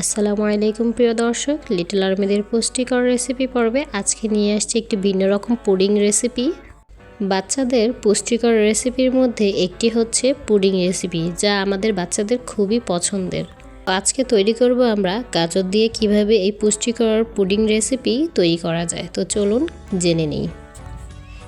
আসসালামু আলাইকুম, প্রিয় দর্শক। লিটল আর্মিদের পুষ্টিকর রেসিপি পর্বে আজকে নিয়ে আসছি একটি ভিন্ন রকম পুডিং রেসিপি বাচ্চাদের পুষ্টিকর রেসিপির মধ্যে একটি হচ্ছে পুডিং রেসিপি যা আমাদের বাচ্চাদের খুবই পছন্দের। আজকে তৈরি করব আমরা গাজর দিয়ে কীভাবে এই পুষ্টিকর পুডিং রেসিপি তৈরি করা যায়। তো চলুন জেনে নিই।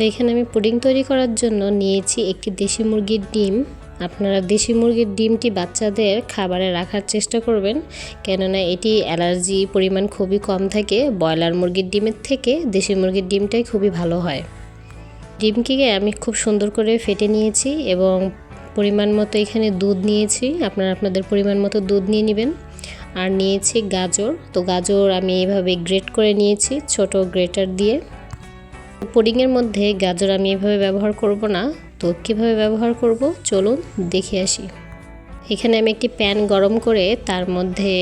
এখানে আমি পুডিং তৈরি করার জন্য নিয়েছি একটি দেশি মুরগির ডিম। আপনারা দেশি মুরগির ডিমটি বাচ্চাদের খাবারে রাখার চেষ্টা করবেন, কেননা এটি অ্যালার্জি পরিমাণ খুবই কম থাকে। ব্রয়লার মুরগির ডিমের থেকে দেশি মুরগির ডিমটাই খুবই ভালো হয়। ডিমকে আমি খুব সুন্দর করে ফেটে নিয়েছি এবং পরিমাণ মতো এখানে দুধ নিয়েছি। আপনারা আপনাদের পরিমাণ মতো দুধ নিয়ে নেবেন। আর নিয়েছি গাজর। তো গাজর আমি এভাবে গ্রেট করে নিয়েছি ছোট গ্রেটার দিয়ে। পুডিংয়ের মধ্যে গাজর আমি এভাবে ব্যবহার করব না। তো কীভাবে ব্যবহার করব? চলুন দেখে আসি। এখানে আমি একটি প্যান গরম করে তার মধ্যে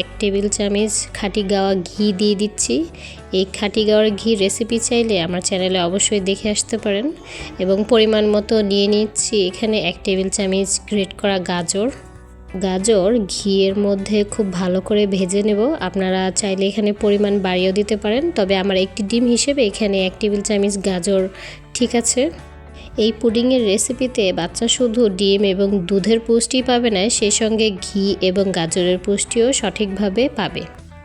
এক টেবিল চামচ খাঁটি গাওয়া ঘি দিয়ে দিচ্ছি। এই খাঁটি গাওয়ার ঘি রেসিপি চাইলে আমার চ্যানেলে অবশ্যই দেখে আসতে পারেন এবং পরিমাণ মতো নিয়ে নিচ্ছি। এখানে এক টেবিল চামচ গ্রেট করা গাজর। গাজর ঘিয়ের মধ্যে খুব ভালো করে ভেজে নেব। আপনারা চাইলে এখানে পরিমাণ বাড়িয়েও দিতে পারেন। তবে আমার একটি ডিম হিসেবে এখানে এক টেবিল চামচ গাজর ঠিক আছে। এই পুডিংয়ের রেসিপিতে বাচ্চা শুধু ডিম এবং দুধের পুষ্টি পাবে না সেই সঙ্গে ঘি এবং গাজরের পুষ্টিও সঠিকভাবে পাবে।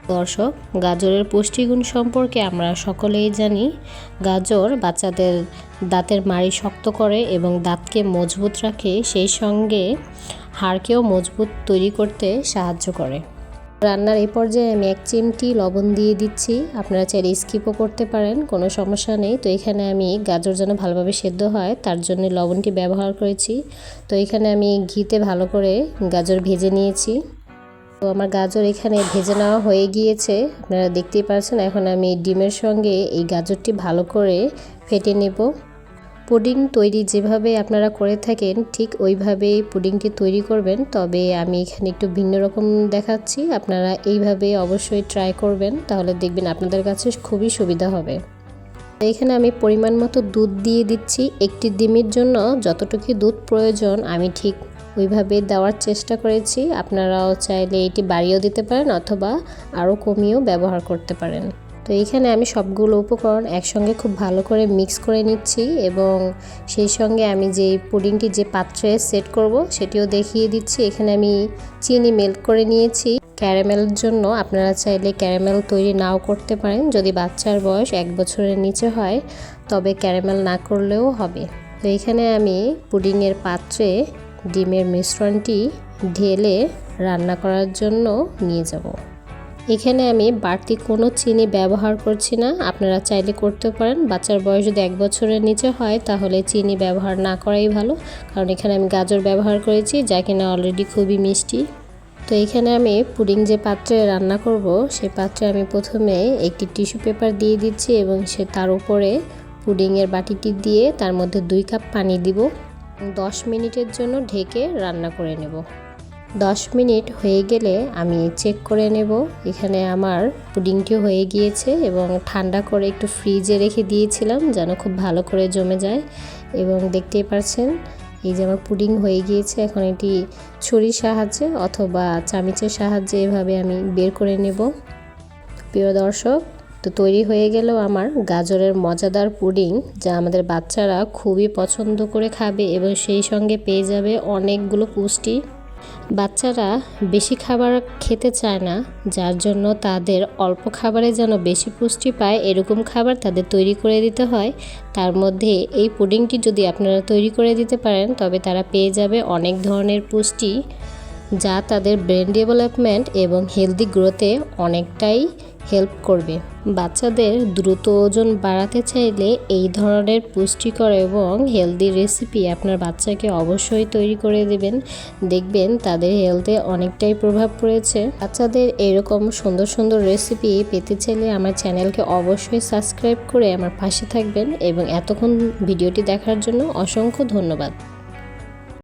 দর্শক, গাজরের পুষ্টিগুণ সম্পর্কে আমরা সকলেই জানি, গাজর বাচ্চাদের দাঁতের মাড়ি শক্ত করে এবং দাঁতকে মজবুত রাখে, সেই সঙ্গে হাড়কেও মজবুত তৈরি করতে সাহায্য করে। রান্নার এই পর্যায়ে আমি এক চিমটি লবণ দিয়ে দিচ্ছি। আপনারা চাইলে স্কিপও করতে পারেন, কোনো সমস্যা নেই। তো এখানে আমি গাজর যেন ভালোভাবে সেদ্ধ হয়, তার জন্য লবণটি ব্যবহার করেছি। তো এখানে আমি ঘিতে ভালো করে গাজর ভেজে নিয়েছি। তো আমার গাজর এখানে ভেজে নেওয়া হয়ে গিয়েছে। আপনারা দেখতেই পাচ্ছেন এখন আমি ডিমের সঙ্গে এই গাজরটি ভালো করে ফেটে নেব। পুডিং তৈরি যেভাবে আপনারা করে থাকেন, ঠিক ওইভাবেই পুডিংটি তৈরি করবেন। তবে আমি এখানে একটু ভিন্ন রকম দেখাচ্ছি। আপনারা এইভাবে অবশ্যই ট্রাই করবেন, তাহলে দেখবেন আপনাদের কাছে খুবই সুবিধা হবে। এখানে আমি পরিমাণ মতো দুধ দিয়ে দিচ্ছি। একটি ডিমের জন্য যতটুকু দুধ প্রয়োজন, আমি ঠিক ওইভাবে দেওয়ার চেষ্টা করেছি। আপনারাও চাইলে এটি বাড়িয়েও দিতে পারেন অথবা আরও কমিয়েও ব্যবহার করতে পারেন। তো এইখানে আমি সবগুলো উপকরণ একসঙ্গে খুব ভালো করে মিক্স করে নিচ্ছি এবং সেই সঙ্গে আমি যে পুডিংটি যে পাত্রে সেট করব সেটিও দেখিয়ে দিচ্ছি। এখানে আমি চিনি মেল্ট করে নিয়েছি। ক্যারামেলের জন্য আপনারা চাইলে ক্যারামেল তৈরি নাও করতে পারেন যদি বাচ্চার বয়স এক বছরের নিচে হয়, তবে ক্যারামেল না করলেও হবে। তো এখানে আমি পুডিংয়ের পাত্রে ডিমের মিশ্রণটি ঢেলে রান্না করার জন্য নিয়ে যাব। এখানে আমি বাড়তি কোনো চিনি ব্যবহার করছি না। আপনারা চাইলে করতে পারেন। বাচ্চার বয়স যদি এক বছরের নিচে হয়, তাহলে চিনি ব্যবহার না করাই ভালো। কারণ এখানে আমি গাজর ব্যবহার করেছি, যা কিনা অলরেডি খুবই মিষ্টি। তো এখানে আমি পুডিং যে পাত্রে রান্না করব, সে পাত্রে আমি প্রথমে একটি টিস্যু পেপার দিয়ে দিচ্ছি এবং সে তার উপরে পুডিংয়ের বাটিটি দিয়ে তার মধ্যে দুই কাপ পানি দিব। দশ মিনিটের জন্য ঢেকে রান্না করে নেব। দশ মিনিট হয়ে গেলে আমি চেক করে নেব। এখানে আমার পুডিংটি হয়ে গিয়েছে এবং ঠান্ডা করে একটু ফ্রিজে রেখে দিয়েছিলাম যেন খুব ভালো করে জমে যায়। এবং দেখতেই পাচ্ছেন এই যে আমার পুডিং হয়ে গিয়েছে, এখন এটি ছুরির সাহায্যে অথবা চামিচের সাহায্যে এভাবে আমি বের করে নেব। প্রিয় দর্শক, তো তৈরি হয়ে গেল আমার গাজরের মজাদার পুডিং, যা আমাদের বাচ্চারা খুবই পছন্দ করে খাবে এবং সেই সঙ্গে পেয়ে যাবে অনেকগুলো পুষ্টি। বাচ্চারা বেশি খাবার খেতে চায় না, যার জন্য তাদের অল্প খাবারে যেন বেশি পুষ্টি পায়, এরকম খাবার তাদের তৈরি করে দিতে হয়। তার মধ্যে এই পুডিংটি যদি আপনারা তৈরি করে দিতে পারেন, তবে তারা পেয়ে যাবে অনেক ধরনের পুষ্টি। যা তাদের ব্রেন ডেভেলপমেন্ট এবং হেলদি গ্রোথে অনেকটাই হেল্প করবে। বাচ্চাদের দ্রুত ওজন বাড়াতে চাইলে এই ধরনের পুষ্টিকর এবং হেলদি রেসিপি আপনার বাচ্চাকে অবশ্যই তৈরি করে দেবেন। দেখবেন তাদের হেলথে অনেকটাই প্রভাব পড়েছে। বাচ্চাদের এরকম সুন্দর সুন্দর রেসিপি পেতে চাইলে আমার চ্যানেলকে অবশ্যই সাবস্ক্রাইব করে আমার পাশে থাকবেন এবং এতক্ষণ ভিডিওটি দেখার জন্য অসংখ্য ধন্যবাদ।